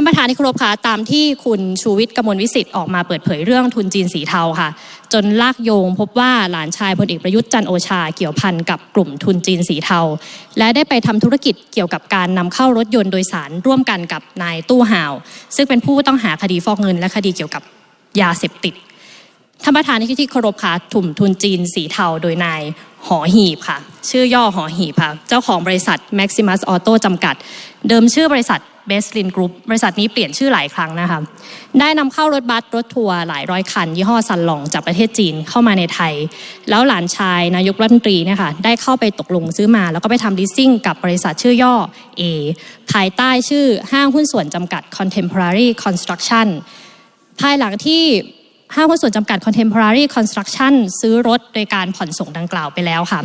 านประธานที่เคารพคะตามที่คุณชูวิทย์กมลวิสิทธิ์ออกมาเปิดเผยเรื่องทุนจีนสีเทาค่ะ จนลากโยงพบว่าหลานชายพลเอกประยุทธ์จันโอชา เกี่ยวพันกับกลุ่มทุนจีนสีเทา และได้ไปทำธุรกิจเกี่ยวกับการนำเข้ารถยนต์โดยสารร่วมกันกับนายตู้ห่าว ซึ่งเป็นผู้ต้องหาคดีฟอกเงินและคดีเกี่ยวกับยาเสพติดท่านประธานที่เคารพค่ะถุ่มทุนจีนสีเทาโดยนายหอหีบค่ะ ชื่อย่อหอหีบค่ะ เจ้าของบริษัท Maximus Auto จำกัด เดิมชื่อบริษัท b e s t l i n Group บริษัทนี้เปลี่ยนชื่อหลายครั้งนะคะได้นำเข้ารถบัสรถทัวร์หลายร้อยคัน ยี่ห้อซันหลองจากประเทศจีนเข้ามาในไทย แล้วหลานชายนายกรัฐมนตรีเนี่ยค่ะได้เข้าไปตกลงซื้อมา แล้วก็ไปทำ leasing กับบริษัทชื่อย่อ A ภายใต้ชื่อห้างหุ้นส่วนจำกัด Contemporary Construction ภายหลังที่ห้างหุ้นส่วนจำกัด Contemporary Construction ซื้อรถโดยการผ่อนส่งดังกล่าวไปแล้วค่ะ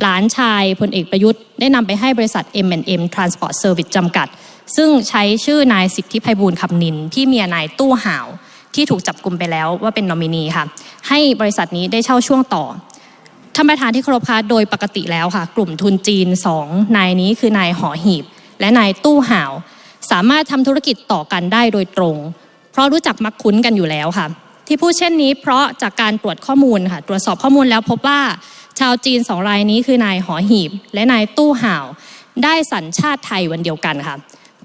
หลานชายพลเอกประยุทธ์ได้นำไปให้บริษัท M&M Transport Service จำกัด ซึ่งใช้ชื่อนายสิทธิไพบูลคำนินที่เมียนายตู้ห่าวที่ถูกจับกลุ่มไปแล้วว่าเป็นนอมินีค่ะ ให้บริษัทนี้ได้เช่าช่วงต่อท่านประธานที่เคารพคะโดยปกติแล้วค่ะ กลุ่มทุนจีนสองนายนี้คือนายหอหีบ และนายตู้ห่าว สามารถทำธุรกิจต่อกันได้โดยตรง เพราะรู้จักมักคุ้นกันอยู่แล้วค่ะ ที่พูดเช่นนี้ เพราะจากการตรวจข้อมูลค่ะ ตรวจสอบข้อมูลแล้วพบว่าชาวจีนสองรายนี้คือนายหอหีบ และนายตู้ห่าว ได้สัญชาติไทยวันเดียวกันค่ะ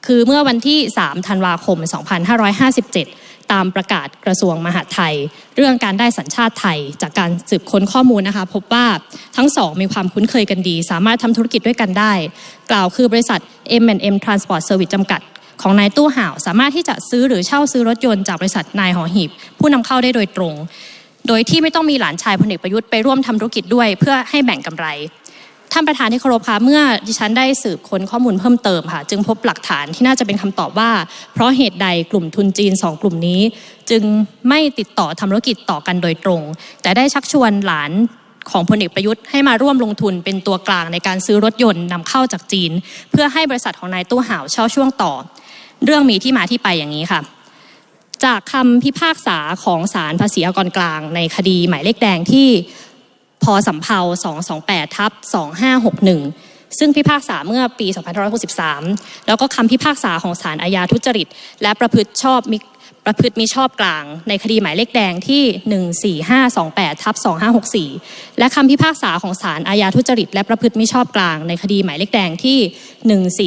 คือเมื่อวันที่ 3 ธันวาคม 2557 ตามประกาศกระทรวงมหาดไทย เรื่องการได้สัญชาติไทยจากการสืบค้นข้อมูลนะคะ พบว่าทั้งสองมีความคุ้นเคยกันดี สามารถทำธุรกิจด้วยกันได้ กล่าวคือบริษัท M&M Transport Service จำกัดของนายตู้ห่าว สามารถที่จะซื้อหรือเช่าซื้อรถยนต์จากบริษัทนายหอหีบ ผู้นำเข้าได้โดยตรง โดยที่ไม่ต้องมีหลานชายพลเอกประยุทธ์ไปร่วมทำธุรกิจด้วย เพื่อให้แบ่งกำไร ท่านประธานที่เคารพคะเมื่อดิฉันได้สืบค้นข้อมูลเพิ่มเติมค่ะ จึงพบหลักฐานที่น่าจะเป็นคำตอบว่า เพราะเหตุใดกลุ่มทุนจีนสองกลุ่มนี้ จึงไม่ติดต่อทำธุรกิจต่อกันโดยตรง แต่ได้ชักชวนหลานของพลเอกประยุทธ์ให้มาร่วมลงทุนเป็นตัวกลางในการซื้อรถยนต์นำเข้าจากจีน เพื่อให้บริษัทของนายตู้ห่าวเช่าช่วงต่อ เรื่องมีที่มาที่ไปอย่างนี้ค่ะ จากคำพิพากษาของศาลภาษีอากรกลาง ในคดีหมายเลขแดงที่ พสำเภา228ทับ2561 ซึ่งพิพากษาเมื่อปี2563 แล้วก็คำพิพากษาของศาลอาญาทุจริต และประพฤติชอบมิประพฤติมิชอบกลาง ในคดีหมายเลขแดงที่ 14528ทับ2564 และคำพิพากษาของศาลอาญาทุจริต และประพฤติมิชอบกลาง ในคดีหมายเลขแดงที่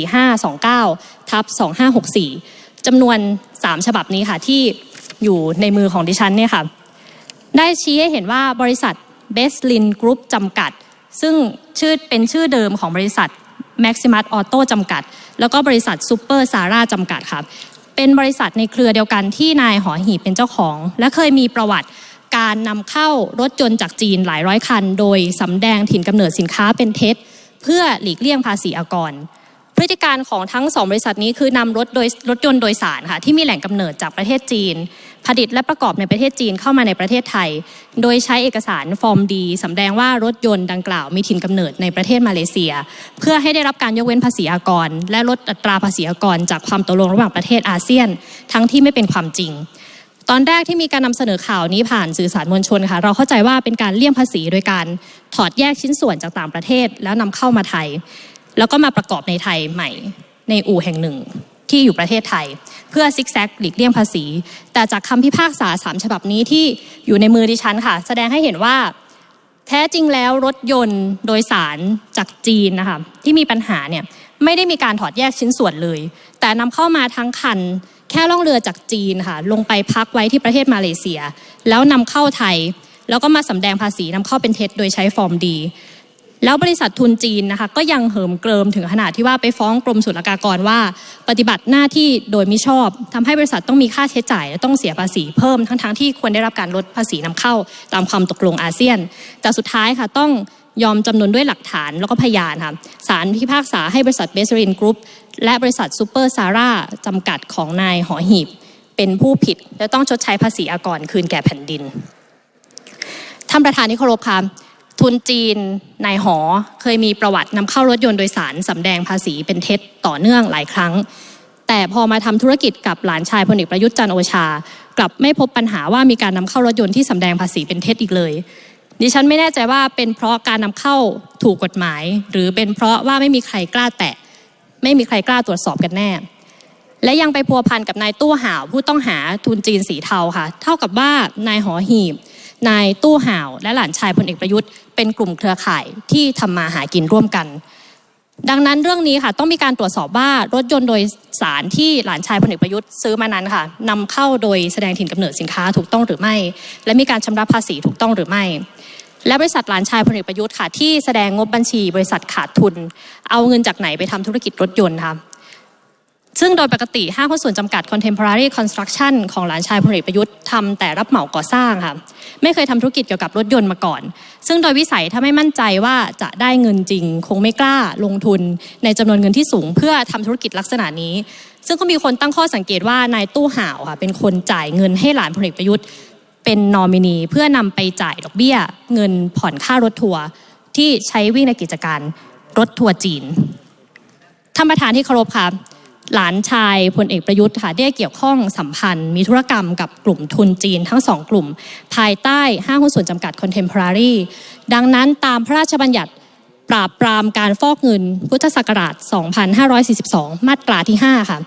14529ทับ2564จำนวน 3 ฉบับนี้ค่ะที่อยู่ในมือของดิฉันเนี่ยค่ะ ได้ชี้ให้เห็นว่าบริษัท b e s t l i n Group จำกัด ซึ่งชื่อเป็นชื่อเดิมของบริษัท Maximus Auto จำกัด แล้วก็บริษัท Super Sara จำกัดครับ เป็นบริษัทในเครือเดียวกันที่นายหอหีบเป็นเจ้าของ และเคยมีประวัติการนำเข้ารถยนต์จากจีนหลายร้อยคัน โดยสำแดงถิ่นกำเนิดสินค้าเป็นเท็จ เพื่อหลีกเลี่ยงภาษีอากร พฤติการของทั้งสองบริษัทนี้คือนำรถโดยรถยนต์โดยสารค่ะที่มีแหล่งกำเนิดจากประเทศจีน ผลิตและประกอบในประเทศจีนเข้ามาในประเทศไทย โดยใช้เอกสารฟอร์มดีสำแดงว่ารถยนต์ดังกล่าวมีถิ่นกำเนิดในประเทศมาเลเซีย เพื่อให้ได้รับการยกเว้นภาษีอากร และลดอัตราภาษีอากร จากความตกลงระหว่างประเทศอาเซียน ทั้งที่ไม่เป็นความจริงตอนแรกที่มีการนำเสนอข่าวนี้ผ่านสื่อสารมวลชนค่ะ เราเข้าใจว่าเป็นการเลี่ยงภาษีโดยการถอดแยกชิ้นส่วนจากต่างประเทศแล้วนำเข้ามาไทย แล้วก็มาประกอบในไทยใหม่ ในอู่แห่งหนึ่งที่อยู่ประเทศไทย เพื่อซิกแซกหลีกเลี่ยงภาษี แต่จากคำพิพากษาสามฉบับนี้ที่อยู่ในมือดิฉันค่ะ แสดงให้เห็นว่าแท้จริงแล้วรถยนต์โดยสารจากจีนนะคะที่มีปัญหาเนี่ยไม่ได้มีการถอดแยกชิ้นส่วนเลย แต่นำเข้ามาทั้งคัน แค่ล่องเรือจากจีนค่ะลงไปพักไว้ที่ประเทศมาเลเซีย แล้วนำเข้าไทย แล้วก็มาสำแดงภาษีนำเข้าเป็นเท็จโดยใช้ฟอร์มดี แล้วบริษัททุนจีนนะคะก็ยังเหิมเกริมถึงขนาดที่ว่าไปฟ้องกรมศุลกากรว่า ปฏิบัติหน้าที่โดยมิชอบทำให้บริษัทต้องมีค่าใช้จ่ายและต้องเสียภาษีเพิ่มทั้งๆทที่ควรได้รับการลดภาษีนำเข้าตามความตกลงอาเซียน แต่สุดท้ายค่ะต้องยอมจำนวนด้วยหลักฐานแล้วก็พยานค่ะศาลพิพากษาให้บริษัทเบสรินกรุ๊ปและบริษัทซูเปอร์ซาร่าจำกัดของนายหอหีบ เป็นผู้ผิด และต้องชดใช้ภาษีอากรคืนแก่แผ่นดินท่านประธานที่เคารพค่ะ ทุนจีนนายหอเคยมีประวัตินำเข้ารถยนต์โดยสารสำแดงภาษีเป็นเท็จต่อเนื่องหลายครั้ง แต่พอมาทำธุรกิจกับหลานชายพลเอกประยุทธ์จันโอชา กลับไม่พบปัญหาว่ามีการนำเข้ารถยนต์ที่สำแดงภาษีเป็นเท็จอีกเลย ดิฉันไม่แน่ใจว่าเป็นเพราะการนำเข้าถูกกฎหมาย หรือเป็นเพราะว่าไม่มีใครกล้าแตะ ไม่มีใครกล้าตรวจสอบกันแน่ และยังไปพัวพันกับนายตู้ห่าวผู้ต้องหาทุนจีนสีเทาค่ะ เท่ากับว่านายหอหีบ นายตู้ห่าว และหลานชายพลเอกประยุทธ์เป็นกลุ่มเครือข่ายที่ทำมาหากินร่วมกัน ดังนั้นเรื่องนี้ค่ะต้องมีการตรวจสอบว่ารถยนต์โดยสารที่หลานชายพลเอกประยุทธ์ซื้อมานั้นค่ะนำเข้าโดยแสดงถิ่นกำเนิดสินค้าถูกต้องหรือไม่ และมีการชำระภาษีถูกต้องหรือไม่และบริษัทหลานชายพลเอกประยุทธ์ค่ะที่แสดงงบบัญชีบริษัทขาดทุน เอาเงินจากไหนไปทำธุรกิจรถยนต์ค่ะ ซึ่งโดยปกติห้างหุ้นส่วนจำกัด Contemporary Construction ของหลานชายพลเอกประยุทธ์ทำแต่รับเหมาก่อสร้างค่ะ ไม่เคยทำธุรกิจเกี่ยวกับรถยนต์มาก่อน ซึ่งโดยวิสัยถ้าไม่มั่นใจว่าจะได้เงินจริง คงไม่กล้าลงทุนในจำนวนเงินที่สูง เพื่อทำธุรกิจลักษณะนี้ ซึ่งก็มีคนตั้งข้อสังเกตว่านายตู้ห่าวค่ะเป็นคนจ่ายเงินให้หลานพลเอกประยุทธ์ เป็นนอมินีเพื่อนำไปจ่ายดอกเบี้ย เงินผ่อนค่ารถทัวร์ที่ใช้วิ่งในกิจการรถทัวร์จีนท่านประธานที่เคารพค่ะ หลานชายพลเอกประยุทธ์ค่ะได้เกี่ยวข้องสัมพันธ์ มีธุรกรรมกับกลุ่มทุนจีนทั้งสองกลุ่ม ภายใต้ห้างหุ้นส่วนจำกัด Contemporary ดังนั้นตามพระราชบัญญัติปราบปรามการฟอกเงินพุทธศักราช 2542 มาตราที่ 5 ค่ะ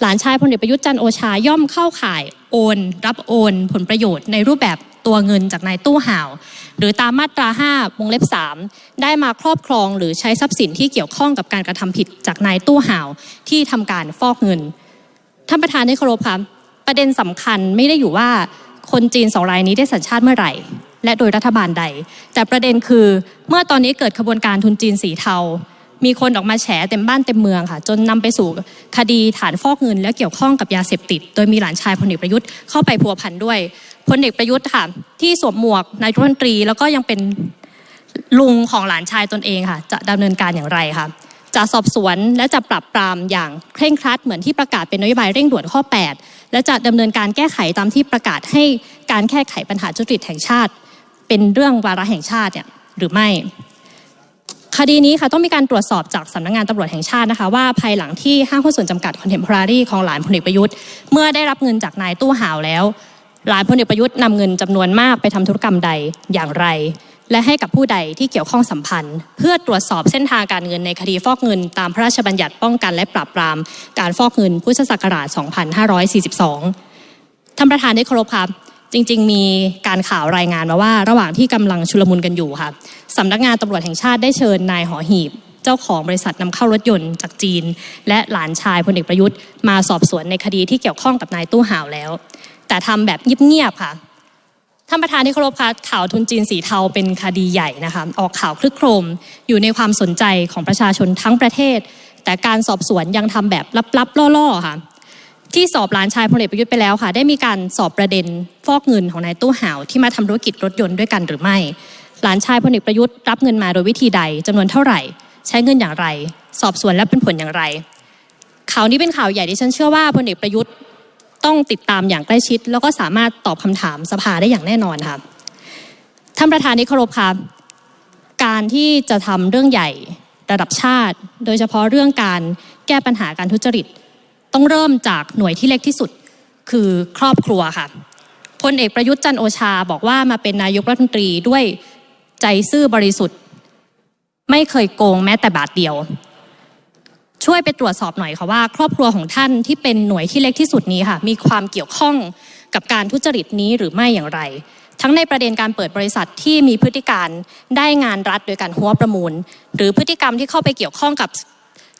หลานชายพลเอกประยุทธ์จันโอชาย่อมเข้าข่ายโอน รับโอน ผลประโยชน์ในรูปแบบ ตัวเงินจากนายตู้ห่าว หรือตามมาตรา5วงเล็บ 3 ได้มาครอบครองหรือใช้ทรัพย์สินที่เกี่ยวข้องกับการกระทำผิดจากนายตู้ห่าว ที่ทำการฟอกเงินท่านประธานที่เคารพครับประเด็นสำคัญไม่ได้อยู่ว่าคนจีนสองรายนี้ได้สัญชาติเมื่อไหร่ และโดยรัฐบาลใด แต่ประเด็นคือเมื่อตอนนี้เกิดขบวนการทุนจีนสีเทา มีคนออกมาแฉเต็มบ้านเต็มเมืองค่ะ จนนำไปสู่คดีฐานฟอกเงิน และเกี่ยวข้องกับยาเสพติด โดยมีหลานชายพลเอกประยุทธ์เข้าไปพัวพันด้วยพลเอกประยุทธ์ค่ะที่สวมหมวกนายรัฐมนตรี แล้วก็ยังเป็นลุงของหลานชายตนเองค่ะ จะดำเนินการอย่างไรคะจะสอบสวนและจะปรับปรามอย่างเคร่งครัดเหมือนที่ประกาศเป็นนโยบายเร่งด่วนข้อ 8 และจะดำเนินการแก้ไขตามที่ประกาศให้การแก้ไขปัญหาทุจริตแห่งชาติ เป็นเรื่องวาระแห่งชาติเนี่ยหรือไม่ คดีนี้ค่ะต้องมีการตรวจสอบจากสำนักงานตำรวจแห่งชาตินะคะ ว่าภายหลังที่ห้างหุ้นส่วนจำกัด Contemporary ของหลานพลเอกประยุทธ์ เมื่อได้รับเงินจากนายตู้ห่าวแล้ว หลานพลเอกประยุทธ์นำเงินจำนวนมากไปทำธุรกรรมใดอย่างไร และให้กับผู้ใดที่เกี่ยวข้องสัมพันธ์ เพื่อตรวจสอบเส้นทางการเงินในคดีฟอกเงิน ตามพระราชบัญญัติป้องกันและปราบปราม การฟอกเงินพุทธศักราช 2542ท่านประธานได้เคารพครับ จริง ๆ มีการข่าวรายงานมาว่า ระหว่างที่กำลังชุลมุนกันอยู่ค่ะสำนักงานตำรวจแห่งชาติได้เชิญนายหอหีบ เจ้าของบริษัทนำเข้ารถยนต์จากจีน และหลานชายพลเอกประยุทธ์มาสอบสวนในคดีที่เกี่ยวข้องกับนายตู้ห่าวแล้ว แต่ทำแบบเงียบๆค่ะท่านประธานที่เคารพคะข่าวทุนจีนสีเทาเป็นคดีใหญ่นะคะออกข่าวคลึกโครม อยู่ในความสนใจของประชาชนทั้งประเทศ แต่การสอบสวนยังทำแบบลับๆล่อๆค่ะ ที่สอบหลานชายพลเอกประยุทธ์ไปแล้วค่ะ ได้มีการสอบประเด็นฟอกเงินของนายตู้ห่าวที่มาทำธุรกิจรถยนต์ด้วยกันหรือไม่ หลานชายพลเอกประยุทธ์รับเงินมาโดยวิธีใดจำนวนเท่าไหร่ ใช้เงินอย่างไร สอบสวนและเป็นผลอย่างไร ข่าวนี้เป็นข่าวใหญ่ที่ฉันเชื่อว่าพลเอกประยุทธ์ต้องติดตามอย่างใกล้ชิด แล้วก็สามารถตอบคำถามสภาได้อย่างแน่นอนค่ะท่านประธานที่เคารพค่ะการที่จะทำเรื่องใหญ่ระดับชาติ โดยเฉพาะเรื่องการแก้ปัญหาการทุจริต ต้องเริ่มจากหน่วยที่เล็กที่สุดคือครอบครัวค่ะพลเอกประยุทธ์จันโอชาบอกว่ามาเป็นนายกรัฐมนตรีด้วยใจซื่อบริสุทธิ์ ไม่เคยโกงแม้แต่บาทเดียว ช่วยไปตรวจสอบหน่อยค่ะว่า ครอบครัวของท่านที่เป็นหน่วยที่เล็กที่สุดนี้ค่ะ มีความเกี่ยวข้องกับการทุจริตนี้หรือไม่อย่างไร ทั้งในประเด็นการเปิดบริษัทที่มีพฤติการได้งานรัฐโดยการหัวประมูล หรือพฤติกรรมที่เข้าไปเกี่ยวข้องกับ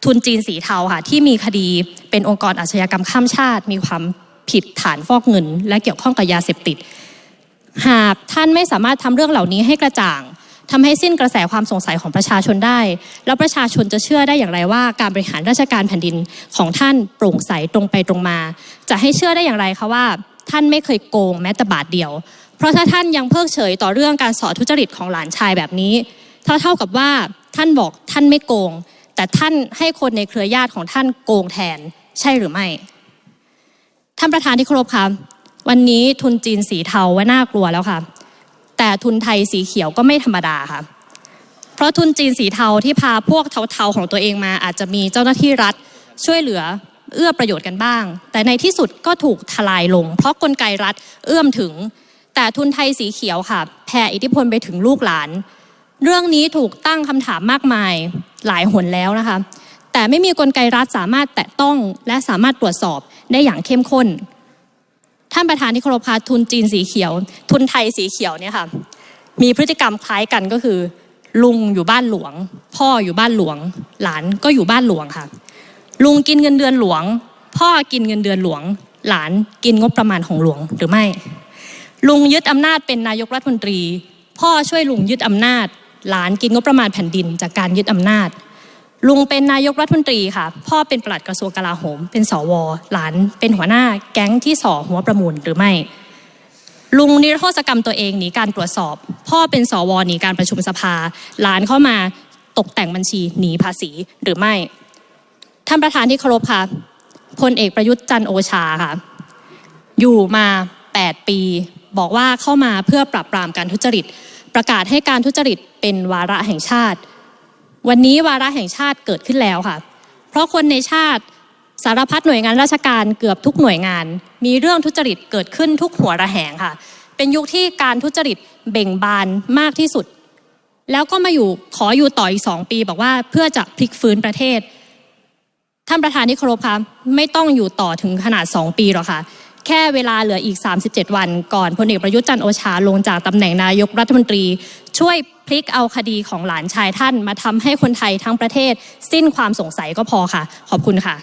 ทุนจีนสีเทาค่ะที่มีคดีเป็นองค์กรอาชญากรรมข้ามชาติ มีความผิดฐานฟอกเงิน และเกี่ยวข้องกับยาเสพติด หากท่านไม่สามารถทำเรื่องเหล่านี้ให้กระจ่างทำให้สิ้นกระแสความสงสัยของประชาชนได้ แล้วประชาชนจะเชื่อได้อย่างไรว่า การบริหารราชการแผ่นดินของท่านโปร่งใสตรงไปตรงมา จะให้เชื่อได้อย่างไรคะว่า ท่านไม่เคยโกงแม้แต่บาทเดียว เพราะถ้าท่านยังเพิกเฉยต่อเรื่องการสอทุจริตของหลานชายแบบนี้ เท่าเท่ากับว่าท่านบอกท่านไม่โกง แต่ท่านให้คนในเครือญาติของท่านโกงแทนใช่หรือไม่ ท่านประธานที่เคารพคะวันนี้ทุนจีนสีเทาว่าน่ากลัวแล้วค่ะ แต่ทุนไทยสีเขียวก็ไม่ธรรมดาค่ะ เพราะทุนจีนสีเทาที่พาพวกเทาๆของตัวเองมา อาจจะมีเจ้าหน้าที่รัฐช่วยเหลือเอื้อประโยชน์กันบ้าง แต่ในที่สุดก็ถูกทลายลง เพราะกลไกรัฐเอื้อมถึง แต่ทุนไทยสีเขียวค่ะแผ่อิทธิพลไปถึงลูกหลาน เรื่องนี้ถูกตั้งคำถามมากมาย หลายหนแล้วนะคะ แต่ไม่มีกลไกรัฐสามารถแตะต้องและสามารถตรวจสอบได้อย่างเข้มข้น ท่านประธานที่เคารพคะทุนจีนสีเขียว ทุนไทยสีเขียวเนี่ยค่ะมีพฤติกรรมคล้ายกันก็คือ ลุงอยู่บ้านหลวง พ่ออยู่บ้านหลวง หลานก็อยู่บ้านหลวงค่ะ ลุงกินเงินเดือนหลวง พ่อกินเงินเดือนหลวง หลานกินงบประมาณของหลวงหรือไม่ ลุงยึดอำนาจเป็นนายกรัฐมนตรี พ่อช่วยลุงยึดอำนาจ หลานกินงบประมาณแผ่นดินจากการยึดอำนาจ ลุงเป็นนายกรัฐมนตรีค่ะ พ่อเป็นปลัดกระทรวงกลาโหม เป็นสว หลานเป็นหัวหน้า แก๊งที่สอหัวประมูลหรือไม่ ลุงนิรโทษกรรมตัวเองหนีการตรวจสอบ พ่อเป็นสวหนีการประชุมสภา หลานเข้ามาตกแต่งบัญชีหนีภาษีหรือไม่ ท่านประธานที่เคารพค่ะพลเอกประยุทธ์จันทร์โอชาค่ะ อยู่มา 8 ปี บอกว่าเข้ามาเพื่อปราบปรามการทุจริต ประกาศให้การทุจริตเป็นวาระแห่งชาติ วันนี้วาระแห่งชาติเกิดขึ้นแล้วค่ะ เพราะคนในชาติสารพัดหน่วยงานราชการเกือบทุกหน่วยงาน มีเรื่องทุจริตเกิดขึ้นทุกหัวระแหงค่ะ เป็นยุคที่การทุจริตเบ่งบานมากที่สุด แล้วก็มาอยู่ขออยู่ต่ออีกสองปี บอกว่าเพื่อจะพลิกฟื้นประเทศ ท่านประธานที่เคารพคะไม่ต้องอยู่ต่อถึงขนาด2ปีหรอกค่ะ แค่เวลาเหลืออีก 37 วัน ก่อนพลเอกประยุทธ์จันโอชาลงจากตำแหน่งนายกรัฐมนตรี ช่วยพลิกเอาคดีของหลานชายท่าน มาทำให้คนไทยทั้งประเทศ สิ้นความสงสัยก็พอค่ะ ขอบคุณค่ะ